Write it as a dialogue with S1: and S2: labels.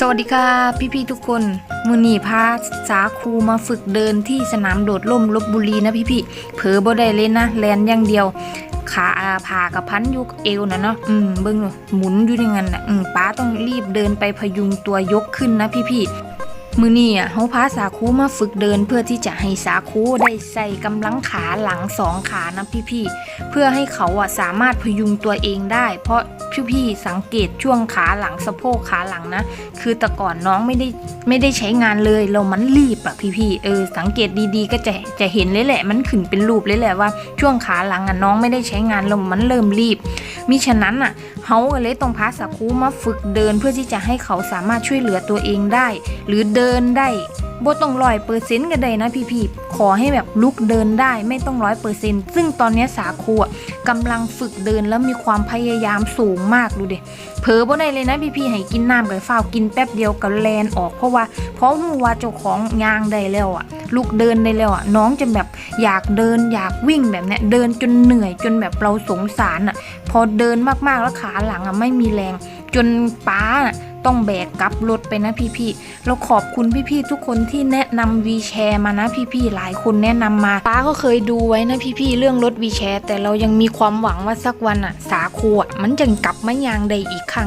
S1: สวัสดีค่ะพี่ๆทุกคนมือนีพาสาครูมาฝึกเดินที่สนามโดดร่มลบบุรีนะพี่ๆเผลอบ่ได้เลยนะแลนอย่างเดียว ขาอาผากับพันยุกเอวนะเนาะอืมเบิ้งหมุนอยู่อย่างนั้นนะอืมป้าต้องรีบเดินไปพยุงตัวยกขึ้นนะพี่ๆมือนี่อะเขาพาสาคูมาฝึกเดินเพื่อที่จะให้สาคูได้ใส่กำลังขาหลังสองขานะพี่ๆเพื่อให้เขาอะสามารถพยุงตัวเองได้ เพราะ พี่ๆสังเกตช่วงขาหลังสะโพกขาหลังนะ คือแต่ก่อนน้องไม่ได้ไม่ได้ใช้งานเลยเรามันรีบอะพี่ๆเออสังเกตดีๆ ก็จะจะเห็นเลยแหละ มันขึ้นเป็นรูปเลยแหละว่าช่วงขาหลังอะน้องไม่ได้ใช้งานเรามันเริ่มรีบ มิฉะนั้นอะเขาเลยต้องพาสักคูมาฝึกเดินเพื่อที่จะให้เขาสามารถช่วยเหลือตัวเองได้ หรือเดินได้ บ่ต้องร้อยเปอร์เซ็นต์ก็ได้นะพี่ๆขอให้แบบลุกเดินได้ไม่ต้องร้อยเปอร์เซ็นต์ซึ่งตอนนี้สาคูอะกำลังฝึกเดินแล้วมีความพยายามสูงมากดูเด็เผลอบ่ได้เลยนะพี่พี่ๆให้กินน้ำกับฝ้ากินแป๊บเดียวก็แลนออกเพราะว่าเพราะหัวเจ้าของยางได้แล้วอะลูกเดินได้แล้วอะน้องจะแบบอยากเดินอยากวิ่งแบบเนี้ยเดินจนเหนื่อยจนแบบเราสงสารอะพอเดินมากๆแล้วขาหลังอะไม่มีแรงจนป้าน่ะ ต้องแบกกลับรถไปนะพี่ๆเราขอบคุณพี่ๆทุกคนที่แนะนำวีแชร์มานะพี่ๆหลายคนแนะนำมาป้าก็เคยดูไว้นะพี่ๆเรื่องรถวีแชร์แต่เรายังมีความหวังว่าสักวันอะสาคูอะมันจะกลับมายางใดอีกครั้ง